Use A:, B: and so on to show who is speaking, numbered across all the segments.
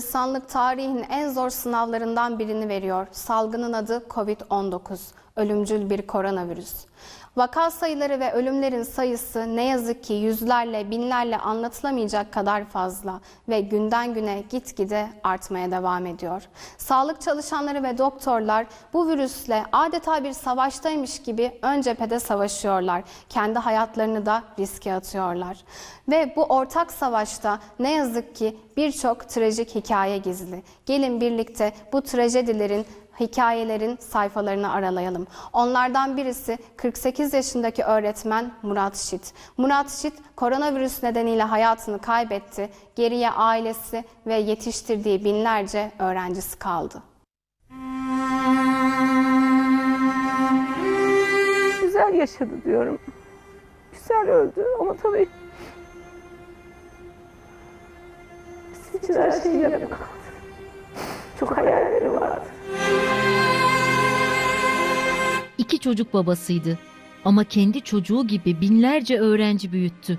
A: İnsanlık tarihinin en zor sınavlarından birini veriyor. Salgının adı Covid-19, ölümcül bir koronavirüs. Vaka sayıları ve ölümlerin sayısı ne yazık ki yüzlerle, binlerle anlatılamayacak kadar fazla ve günden güne gitgide artmaya devam ediyor. Sağlık çalışanları ve doktorlar bu virüsle adeta bir savaştaymış gibi ön cephede savaşıyorlar. Kendi hayatlarını da riske atıyorlar. Ve bu ortak savaşta ne yazık ki birçok trajik hikaye gizli. Gelin birlikte bu trajedilerin hikayelerin sayfalarını aralayalım. Onlardan birisi 48 yaşındaki öğretmen Murat Şit. Murat Şit koronavirüs nedeniyle hayatını kaybetti. Geriye ailesi ve yetiştirdiği binlerce öğrencisi kaldı.
B: Güzel yaşadı diyorum. Güzel öldü ama tabii bizim için her şey yarım kaldı. Çok hayalleri vardı.
C: İki çocuk babasıydı ama kendi çocuğu gibi binlerce öğrenci büyüttü.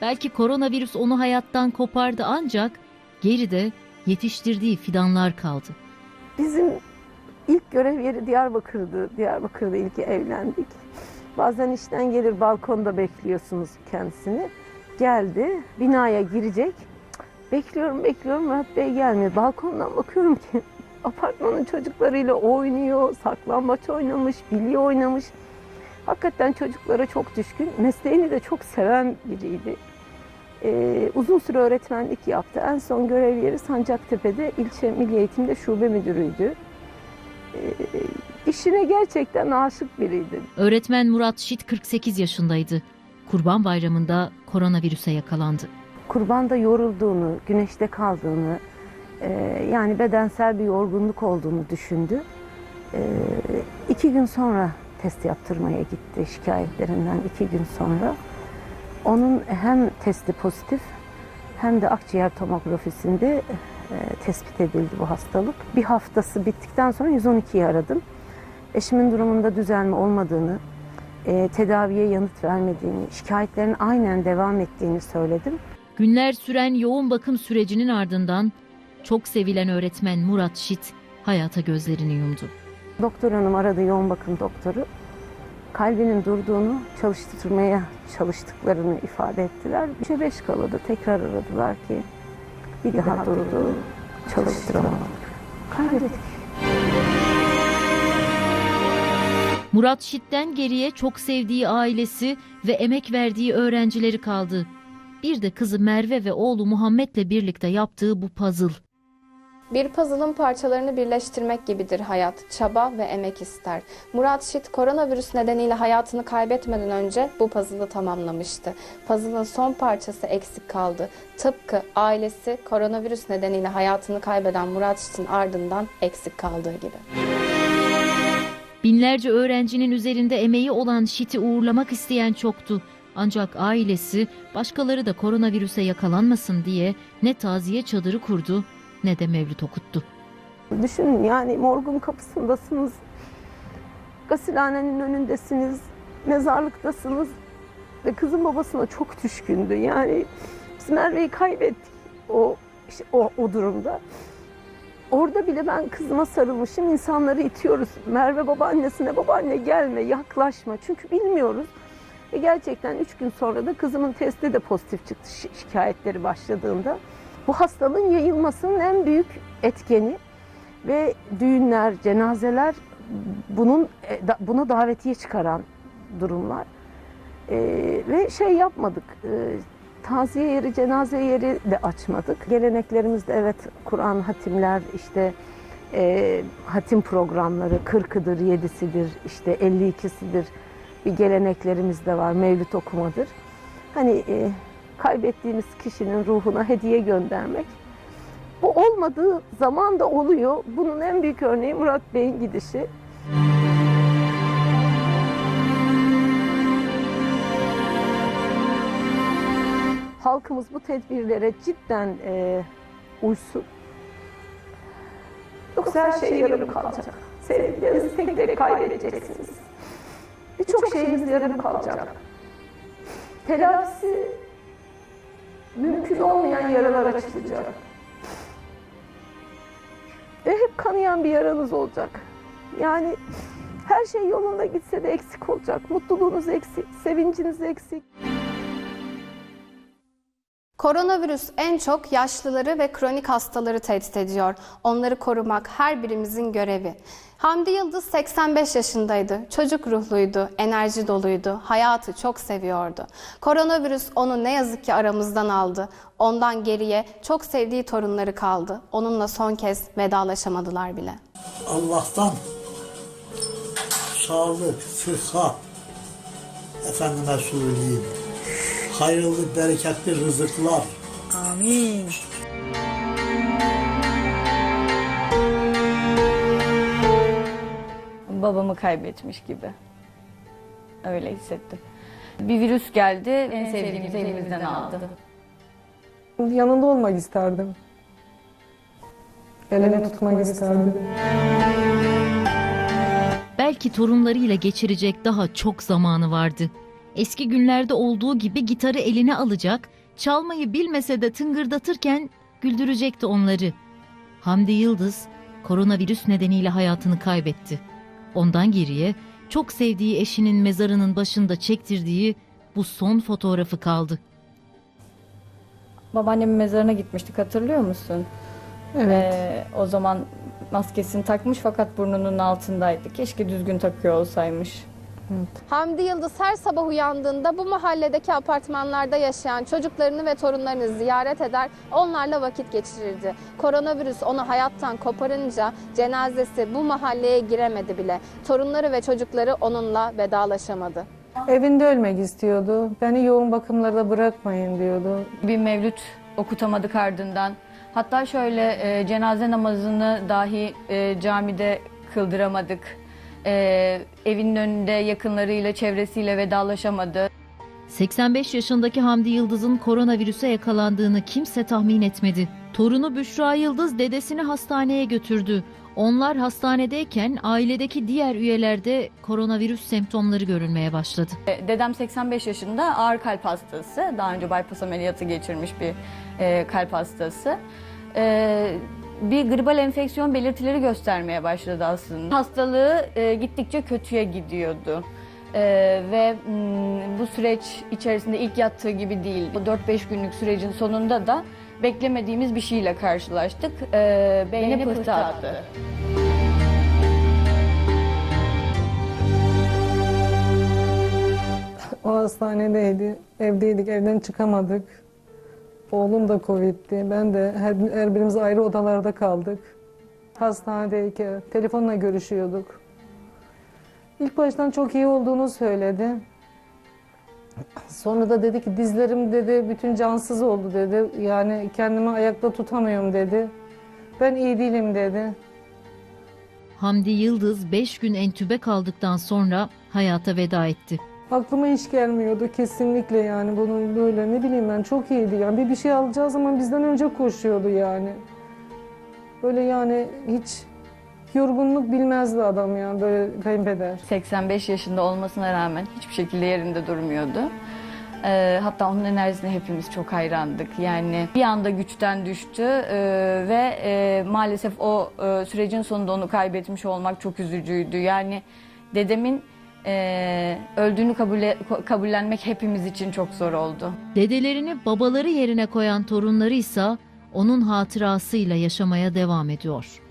C: Belki koronavirüs onu hayattan kopardı ancak geride yetiştirdiği fidanlar kaldı.
B: Bizim ilk görev yeri Diyarbakır'dı. Diyarbakır'da ilk evlendik. Bazen işten gelir balkonda bekliyorsunuz kendisini. Geldi binaya girecek. Bekliyorum bekliyorum Murat Bey gelmiyor. Balkondan bakıyorum ki apartmanın çocuklarıyla oynuyor. Saklambaç oynamış, bilye oynamış. Hakikaten çocuklara çok düşkün. Mesleğini de çok seven biriydi. Ee, uzun süre öğretmenlik yaptı. En son görev yeri Sancaktepe'de ilçe milli eğitimde şube müdürüydü. Ee, işine gerçekten aşık biriydi.
C: Öğretmen Murat Şit 48 yaşındaydı. Kurban Bayramı'nda koronavirüse yakalandı.
B: Kurbanda yorulduğunu, güneşte kaldığını, e, yani bedensel bir yorgunluk olduğunu düşündü. E, iki gün sonra test yaptırmaya gitti şikayetlerinden iki gün sonra. Onun hem testi pozitif hem de akciğer tomografisinde e, tespit edildi bu hastalık. Bir haftası bittikten sonra 112'yi aradım. Eşimin durumunda düzelme olmadığını, e, tedaviye yanıt vermediğini, şikayetlerin aynen devam ettiğini söyledim.
C: Günler süren yoğun bakım sürecinin ardından çok sevilen öğretmen Murat Şit hayata gözlerini yumdu.
B: Doktor hanım aradı yoğun bakım doktoru. Kalbinin durduğunu çalıştırmaya çalıştıklarını ifade ettiler. 3'e 5 kaladı. Tekrar aradılar ki bir daha durdu. Çalıştıramadık. Kaybettik.
C: Murat Şit'ten geriye çok sevdiği ailesi ve emek verdiği öğrencileri kaldı. Bir de kızı Merve ve oğlu Muhammed'le birlikte yaptığı bu puzzle.
A: Bir puzzle'ın parçalarını birleştirmek gibidir hayat. Çaba ve emek ister. Murat Şit koronavirüs nedeniyle hayatını kaybetmeden önce bu puzzle'ı tamamlamıştı. Puzzle'ın son parçası eksik kaldı. Tıpkı ailesi koronavirüs nedeniyle hayatını kaybeden Murat Şit'in ardından eksik kaldığı gibi.
C: Binlerce öğrencinin üzerinde emeği olan Şit'i uğurlamak isteyen çoktu. Ancak ailesi başkaları da koronavirüse yakalanmasın diye ne taziye çadırı kurdu ne de mevlüt okuttu.
B: Düşünün yani morgun kapısındasınız. Gasilhanenin önündesiniz. Mezarlıktasınız. Ve kızın babasına çok düşkündü. Yani biz Merve'yi kaybettik o, işte o, o durumda. Orada bile ben kızıma sarılmışım. İnsanları itiyoruz. Merve babaannesine babaanne gelme, yaklaşma. Çünkü bilmiyoruz. Ve gerçekten üç gün sonra da kızımın testi de pozitif çıktı şi- şikayetleri başladığında. Bu hastalığın yayılmasının en büyük etkeni ve düğünler, cenazeler bunun e, buna davetiye çıkaran durumlar. Ee, ve şey yapmadık. e, taziye yeri, cenaze yeri de açmadık. Geleneklerimizde evet Kur'an hatimler, işte e, hatim programları, 40'ıdır, 7'sidir, işte 52'sidir bir geleneklerimiz de var. Mevlüt okumadır. Hani e, kaybettiğimiz kişinin ruhuna hediye göndermek. Bu olmadığı zaman da oluyor. Bunun en büyük örneği Murat Bey'in gidişi. Halkımız bu tedbirlere cidden e, uysun. Yoksa her şey yarım kalacak. Sevdiklerinizi tek tek kaybedeceksiniz. Birçok şeyimiz yarım kalacak. Telafisi mümkün olmayan yaralar açılacak. Ve hep kanayan bir yaranız olacak. Yani her şey yolunda gitse de eksik olacak. Mutluluğunuz eksik, sevinciniz eksik.
A: Koronavirüs en çok yaşlıları ve kronik hastaları tehdit ediyor. Onları korumak her birimizin görevi. Hamdi Yıldız 85 yaşındaydı. Çocuk ruhluydu, enerji doluydu, hayatı çok seviyordu. Koronavirüs onu ne yazık ki aramızdan aldı. Ondan geriye çok sevdiği torunları kaldı. Onunla son kez vedalaşamadılar bile.
D: Allah'tan sağlık, sıhhat, efendime söyleyeyim, hayırlı, bereketli rızıklar,
E: Amin. Babamı kaybetmiş gibi. Öyle hissettim. Bir virüs geldi, en sevdiğimizi elimizden aldı.
F: Yanında olmak isterdim. Elini tutmak isterdim.
C: Belki torunlarıyla geçirecek daha çok zamanı vardı. Eski günlerde olduğu gibi gitarı eline alacak, çalmayı bilmese de tıngırdatırken güldürecekti onları. Hamdi Yıldız koronavirüs nedeniyle hayatını kaybetti. Ondan geriye çok sevdiği eşinin mezarının başında çektirdiği bu son fotoğrafı kaldı.
E: Babaannemin mezarına gitmiştik hatırlıyor musun?
F: Evet.
E: Ee, o zaman maskesini takmış fakat burnunun altındaydı. Keşke düzgün takıyor olsaymış.
A: Hamdi Yıldız her sabah uyandığında bu mahalledeki apartmanlarda yaşayan çocuklarını ve torunlarını ziyaret eder, onlarla vakit geçirirdi. Koronavirüs onu hayattan koparınca cenazesi bu mahalleye giremedi bile. Torunları ve çocukları onunla vedalaşamadı.
F: Evinde ölmek istiyordu. Beni yoğun bakımlarda bırakmayın diyordu.
E: Bir mevlüt okutamadık ardından. Hatta şöyle e, cenaze namazını dahi e, camide kıldıramadık. E, evinin önünde yakınlarıyla, çevresiyle vedalaşamadı.
C: 85 yaşındaki Hamdi Yıldız'ın koronavirüse yakalandığını kimse tahmin etmedi. Torunu Büşra Yıldız dedesini hastaneye götürdü. Onlar hastanedeyken ailedeki diğer üyelerde koronavirüs semptomları görülmeye başladı.
E: E, Dedem 85 yaşında ağır kalp hastası. Daha önce bypass ameliyatı geçirmiş bir e, kalp hastası. E, bir gribal enfeksiyon belirtileri göstermeye başladı aslında. Hastalığı e, gittikçe kötüye gidiyordu. E, ve mm, bu süreç içerisinde ilk yattığı gibi değil. Bu 4-5 günlük sürecin sonunda da beklemediğimiz bir şeyle karşılaştık. E, beyni pıhtı attı.
F: O hastanedeydi. Evdeydik. Evden çıkamadık. Oğlum da Covid'di. Ben de her, her birimiz ayrı odalarda kaldık. Hastanedeyken telefonla görüşüyorduk. İlk baştan çok iyi olduğunu söyledi. Sonra da dedi ki dizlerim dedi bütün cansız oldu dedi. Yani kendimi ayakta tutamıyorum dedi. Ben iyi değilim dedi.
C: Hamdi Yıldız 5 gün entübe kaldıktan sonra hayata veda etti.
F: Aklıma hiç gelmiyordu kesinlikle yani bunun böyle ne bileyim ben çok iyiydi yani bir bir şey alacağı zaman bizden önce koşuyordu yani. Böyle yani hiç yorgunluk bilmezdi adam ya böyle kayınpeder.
E: 85 yaşında olmasına rağmen hiçbir şekilde yerinde durmuyordu. Ee, hatta onun enerjisine hepimiz çok hayrandık. Yani bir anda güçten düştü ee, ve e, maalesef o e, sürecin sonunda onu kaybetmiş olmak çok üzücüydü. Yani dedemin e, öldüğünü kabule, kabullenmek hepimiz için çok zor oldu.
C: Dedelerini babaları yerine koyan torunları ise onun hatırasıyla yaşamaya devam ediyor.